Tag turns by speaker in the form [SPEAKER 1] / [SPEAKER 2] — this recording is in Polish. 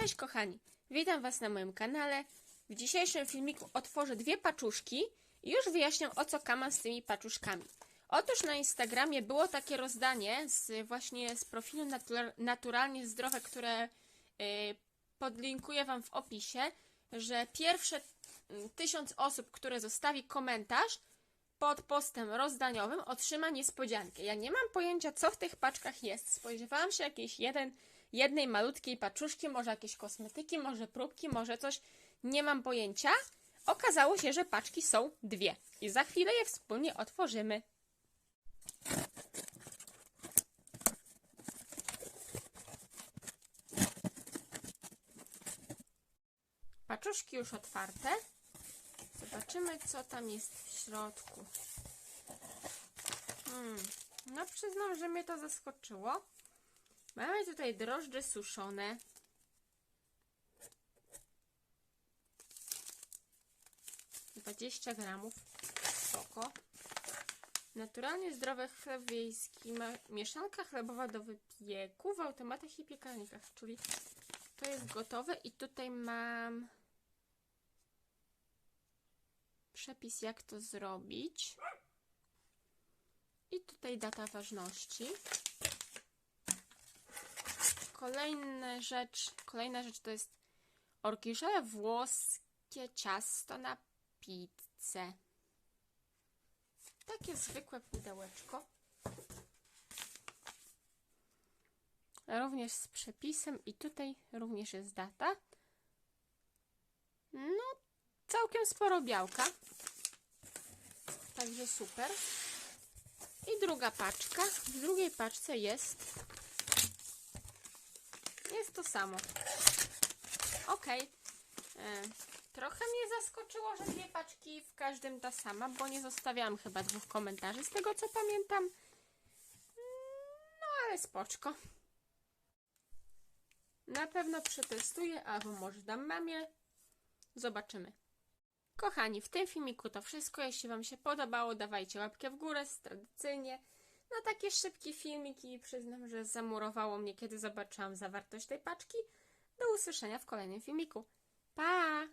[SPEAKER 1] Cześć kochani, witam Was na moim kanale. W dzisiejszym filmiku otworzę dwie paczuszki i już wyjaśniam o co kaman z tymi paczuszkami. Otóż na Instagramie było takie rozdanie z właśnie z profilu natura- Naturalnie Zdrowe, które y, podlinkuję Wam w opisie, że pierwsze mm, tysiąc osób, które zostawi komentarz pod postem rozdaniowym otrzyma niespodziankę. Ja nie mam pojęcia, co w tych paczkach jest. Spodziewałam się jakiejś jeden, jednej malutkiej paczuszki, może jakieś kosmetyki, może próbki, może coś. Nie mam pojęcia. Okazało się, że paczki są dwie. I za chwilę je wspólnie otworzymy. Paczuszki już otwarte. Zobaczymy, co tam jest w środku. Hmm. No, przyznam, że mnie to zaskoczyło. Mamy tutaj drożdże suszone. Dwadzieścia gramów. Spoko. Naturalnie zdrowy chleb wiejski. Mieszanka chlebowa do wypieku w automatach i piekarnikach. Czyli to jest gotowe. I tutaj mam przepis, jak to zrobić. I tutaj data ważności. Kolejna rzecz, kolejna rzecz to jest orkiszele włoskie ciasto na pizzę. Takie zwykłe pudełeczko. Również z przepisem i tutaj również jest data. No, całkiem sporo białka. Także super. I druga paczka. W drugiej paczce jest. Jest to samo. Ok. E, trochę mnie zaskoczyło, że dwie paczki w każdym ta sama, bo nie zostawiałam chyba dwóch komentarzy z tego co pamiętam. No ale spoczko. Na pewno przetestuję, albo może dam mamie. Zobaczymy. Kochani, w tym filmiku to wszystko. Jeśli Wam się podobało, dawajcie łapkę w górę, tradycyjnie. Na takie szybkie filmiki przyznam, że zamurowało mnie, kiedy zobaczyłam zawartość tej paczki. Do usłyszenia w kolejnym filmiku. Pa!